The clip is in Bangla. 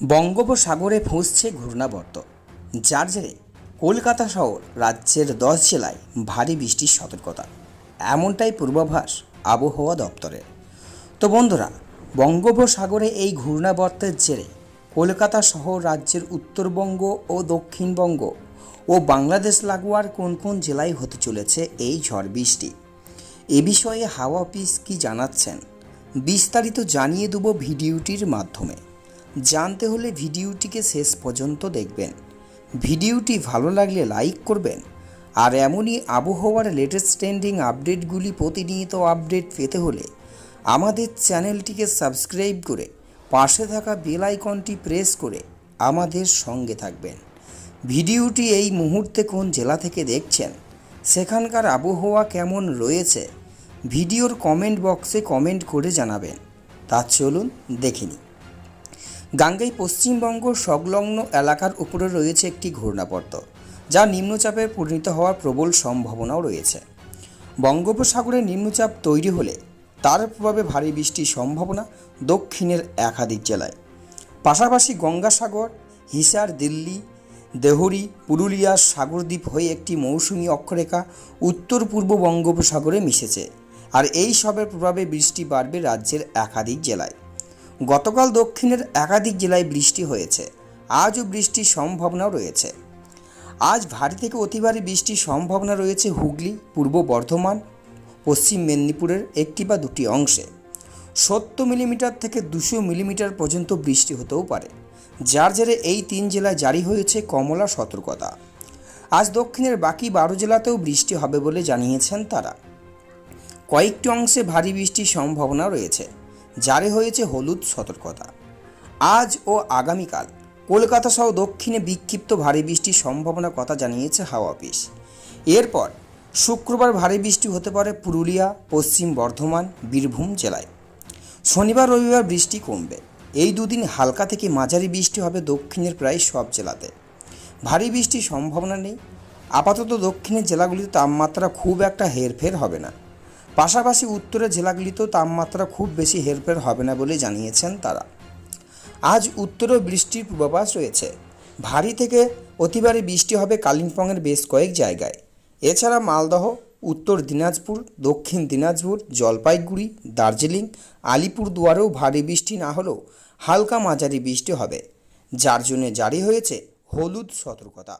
বঙ্গোপসাগরে ফুঁসছে ঘূর্ণাবর্ত, যার জেরে কলকাতা সহ রাজ্যের দশ জেলায় ভারী বৃষ্টির সতর্কতা। এমনটাই পূর্বাভাস আবহাওয়া দপ্তরের। তো বন্ধুরা, বঙ্গোপসাগরে এই ঘূর্ণাবর্তের জেরে কলকাতা সহ রাজ্যের উত্তরবঙ্গ ও দক্ষিণবঙ্গ ও বাংলাদেশ লাগোয়ার কোন কোন জেলায় হতে চলেছে এই ঝড় বৃষ্টি? এ বিষয়ে হাওয়া অফিস কি জানাচ্ছেন? বিস্তারিত জানিয়ে দেব ভিডিওটির মাধ্যমে। জানতে হলে ভিডিওটিকে শেষ পর্যন্ত দেখবেন। ভিডিওটি ভালো লাগলে লাইক করবেন। আর এমনই আবহাওয়ার লেটেস্ট ট্রেন্ডিং আপডেটগুলি প্রতিনিয়ত আপডেট পেতে হলে আমাদের চ্যানেলটিকে সাবস্ক্রাইব করে পাশে থাকা বেল আইকনটি প্রেস করে আমাদের সঙ্গে থাকবেন। ভিডিওটি এই মুহূর্তে কোন জেলা থেকে দেখছেন, সেখানকার আবহাওয়া কেমন রয়েছে, ভিডিওর কমেন্ট বক্সে কমেন্ট করে জানাবেন। তা চলুন দেখে নিই গাঙ্গেয় পশ্চিমবঙ্গ সংলগ্ন এলাকার উপরে রয়েছে একটি ঘূর্ণাবর্ত, যা নিম্নচাপে পরিণত হওয়ার প্রবল সম্ভাবনাও রয়েছে। বঙ্গোপসাগরে নিম্নচাপ তৈরি হলে তার প্রভাবে ভারী বৃষ্টির সম্ভাবনা দক্ষিণের একাধিক জেলায়। পাশাপাশি গঙ্গাসাগর, হিসার, দিল্লি, দেহরি, পুরুলিয়া, সাগরদ্বীপ হয়ে একটি মৌসুমি অক্ষরেখা উত্তর পূর্ব বঙ্গোপসাগরে মিশেছে, আর এই সবের প্রভাবে বৃষ্টি বাড়বে রাজ্যের একাধিক জেলায়। গতকাল দক্ষিণের একাধিক জেলায় বৃষ্টি হয়েছে। আজও বৃষ্টির সম্ভাবনাও রয়েছে। আজ ভারী থেকে অতি ভারী বৃষ্টির সম্ভাবনা রয়েছে হুগলি, পূর্ব বর্ধমান, পশ্চিম মেদিনীপুরের একটি বা দুটি অংশে। সত্তর মিলিমিটার থেকে দুশো মিলিমিটার পর্যন্ত বৃষ্টি হতেও পারে, যার জেরে এই তিন জেলায় জারি হয়েছে কমলা সতর্কতা। আজ দক্ষিণের বাকি বারো জেলাতেও বৃষ্টি হবে বলে জানিয়েছেন তারা। কয়েকটি অংশে ভারী বৃষ্টির সম্ভাবনা রয়েছে। জারি হয়েছে হলুদ সতর্কতা। আজ ও আগামীকাল কলকাতা সহ দক্ষিণে বিক্ষিপ্ত ভারী বৃষ্টির সম্ভাবনার কথা জানিয়েছে হাওয়া অফিস। এরপর শুক্রবার ভারী বৃষ্টি হতে পারে পুরুলিয়া, পশ্চিম বর্ধমান, বীরভূম জেলায়। শনিবার, রবিবার বৃষ্টি কমবে। এই দুদিন হালকা থেকে মাঝারি বৃষ্টি হবে দক্ষিণের প্রায় সব জেলাতে। ভারী বৃষ্টির সম্ভাবনা নেই। আপাতত দক্ষিণের জেলাগুলিতে তাপমাত্রা খুব একটা হেরফের হবে না। পাশাপাশি উত্তরের জেলাগুলিতেও তাপমাত্রা খুব বেশি হেরফের হবে না বলে জানিয়েছেন তারা। আজ উত্তরেও বৃষ্টির পূর্বাভাস রয়েছে। ভারী থেকে অতিবারে বৃষ্টি হবে কালিম্পংয়ের বেশ কয়েক জায়গায়। এছাড়া মালদহ, উত্তর দিনাজপুর, দক্ষিণ দিনাজপুর, জলপাইগুড়ি, দার্জিলিং, আলিপুরদুয়ারেও ভারী বৃষ্টি না হলেও হালকা মাঝারি বৃষ্টি হবে। যার জন্য জারি হয়েছে হলুদ সতর্কতা।